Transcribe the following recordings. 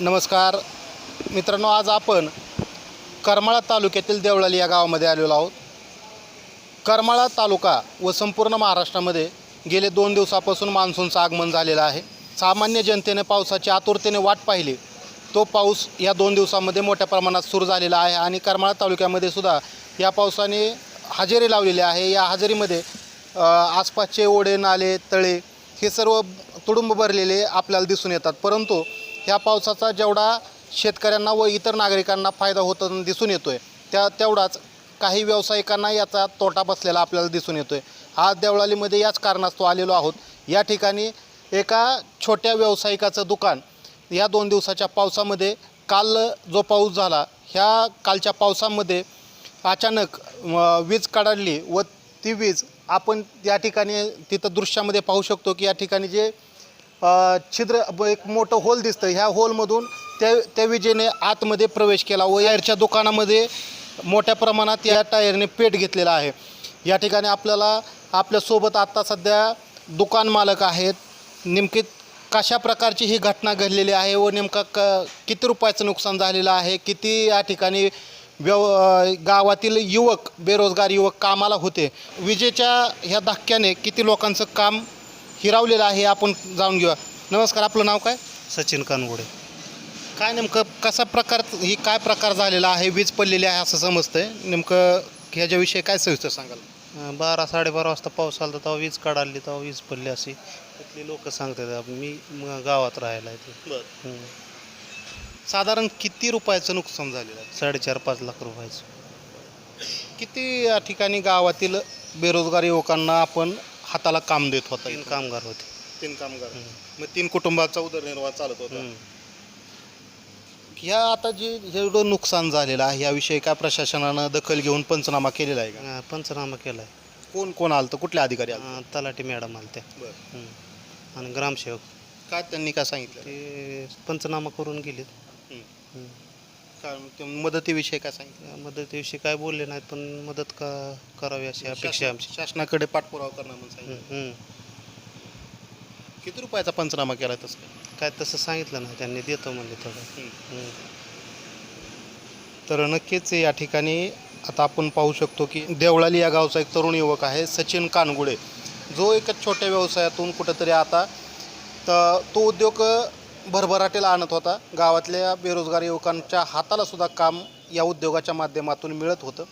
नमस्कार. मित्रांनो आज आपण करमाळा तालुक्यातील देवळाली या गावामध्ये आलेलो आहोत. करमाळा तालुका व संपूर्ण महाराष्ट्रामध्ये गेले दोन दिवसापासून मान्सूनचं आगमन झालेलं आहे. सामान्य जनतेने पावसाची आतुरतेने वाट पाहिली. तो पाऊस या दोन दिवसामध्ये मोठ्या प्रमाणात सुरू झालेला आहे आणि करमाळा तालुक्यामध्ये सुद्धा या पावसाने हजेरी लावलेली आहे. या हजेरीमध्ये आसपासचे ओढे नाले तळे हे सर्व तुडुंब भरलेले आपल्याला दिसून येतात. परंतु ह्या पावसाचा जेवढा शेतकऱ्यांना व इतर नागरिकांना फायदा होताना दिसून येतो आहे त्या तेवढाच काही व्यावसायिकांना याचा तोटा बसलेला आपल्याला दिसून येतो आहे आज देवळालीमध्ये याच कारणास्तव आलेलो आहोत. या ठिकाणी एका छोट्या व्यावसायिकाचं दुकान या दोन दिवसाच्या पावसामध्ये काल जो पाऊस झाला ह्या कालच्या पावसामध्ये अचानक वीज काढली व ती वीज आपण या ठिकाणी तिथं दृश्यामध्ये पाहू शकतो की या ठिकाणी जे छिद्र ब- एक मोठं होल दिसतं. ह्या होलमधून त्या त्या विजेने आतमध्ये प्रवेश केला व याच्या दुकानामध्ये मोठ्या प्रमाणात या टायरने पेट घेतलेला आहे. या ठिकाणी आपल्याला आपल्यासोबत आत्ता सध्या दुकान मालक आहेत. नेमके कशा प्रकारची ही घटना घडलेली आहे व नेमका क किती रुपयाचं नुकसान झालेलं आहे? किती या ठिकाणी व्यव गावातील युवक बेरोजगार युवक कामाला होते? विजेच्या ह्या धक्क्याने किती लोकांचं काम हिरावलेलं आहे आपण जाणून घेऊया. नमस्कार आपलं नाव काय? सचिन कानगुडे. काय नेमकं कसा प्रकार ही काय प्रकार झालेला आहे वीज पडलेली आहे असं समजतंय. नेमकं ह्याच्याविषयी काय सविस्तर सांगाल? अं, बारा साडेबारा वाजता पाऊस आला तेव्हा वीज काढाली तेव्हा वीज पडली अशी. तिथली लोक सांगतात मी म- गावात राहायला आहे. ते साधारण किती रुपयाचं नुकसान झालेलं आहे? साडेचार पाच लाख रुपयाचं. किती या ठिकाणी गावातील बेरोजगार युवकांना आपण हाताला काम देत होता तीन कामगार होते. तीन कामगार. मग तीन कुटुंबाचा उदरनिर्वाह चालत होता. ह्या आता जे जेवढं नुकसान झालेलं आहे याविषयी काय प्रशासनानं दखल घेऊन पंचनामा केलेला आहे का? अं, पंचनामा केलाय. कोण कोण आलं तर कुठले अधिकारी आले तलाठी मॅडम आले त्या आणि ग्रामसेवक. काय त्यांनी काय सांगितलं? ते पंचनामा करून गेलेत. काय ते मदतीविषयी काय सांगितलं मदतीविषयी काय बोलले नाहीत पण मदत का करावी अशी अपेक्षा आहे आमची शासन- शासनाकडे पाठपुरावा करणार म्हणून सांगितलं हम्म, हम्म. किती रुपयाचा पंचनामा केला तसं काय? काय तसं सांगितलं नाही त्यांनी देतो म्हणले थोडं हम्म. हम्म. तर नक्कीच या ठिकाणी आता आपण पाहू शकतो की देवळाली या गावचा एक तरुण युवक आहे सचिन कानगुडे जो एका छोट्या व्यवसायातून कुठंतरी आता तर तो उद्योग भरभराटीला आणत होता. गावातल्या बेरोजगार युवकांच्या हातालासुद्धा काम या उद्योगाच्या माध्यमातून मिळत होतं.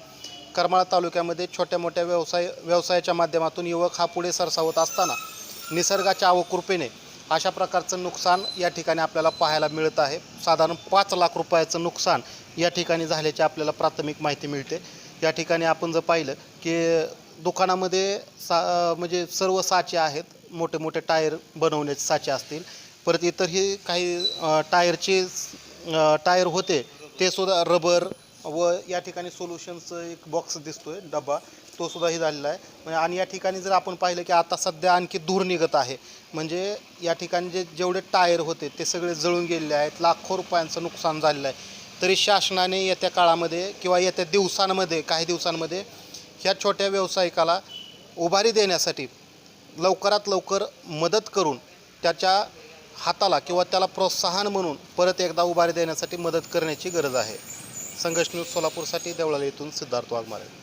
करमाळा तालुक्यामध्ये छोट्या मोठ्या व्यवसाय व्यवसायाच्या माध्यमातून युवक हा पुढे सरसावत असताना निसर्गाच्या अवकृपेने अशा प्रकारचं नुकसान या ठिकाणी आपल्याला पाहायला मिळत आहे. साधारण पाच लाख रुपयाचं नुकसान या ठिकाणी झाल्याची आपल्याला प्राथमिक माहिती मिळते. या ठिकाणी आपण जर पाहिलं की दुकानामध्ये सा म्हणजे सर्व साचे आहेत. मोठे मोठे टायर बनवण्याचे साचे असतील. परत इतरही काही टायरचे टायर होते ते सुद्धा रबर व या ठिकाणी सोल्युशनचं एक बॉक्स दिसतोय डबा तो सुद्धा हे झालेला आहे. म्हणजे आणि या ठिकाणी जर आपण पाहिलं की आता सध्या आणखी धूर निघत आहे. म्हणजे या ठिकाणी जे जेवढे टायर होते ते सगळे जळून गेलेले आहेत. लाखो रुपयांचं नुकसान झालेलं आहे. तरी शासनाने येत्या काळामध्ये किंवा येत्या दिवसांमध्ये काही दिवसांमध्ये ह्या छोट्या व्यावसायिकाला उभारी देण्यासाठी लवकरात लवकर मदत करून त्याच्या हाताला किंवा त्याला प्रोत्साहन म्हणून परत एकदा उभारी देण्यासाठी मदत करण्याची गरज आहे. संघर्ष न्यूज सोलापूरसाठी देवळाली येथून सिद्धार्थ वाघमारे.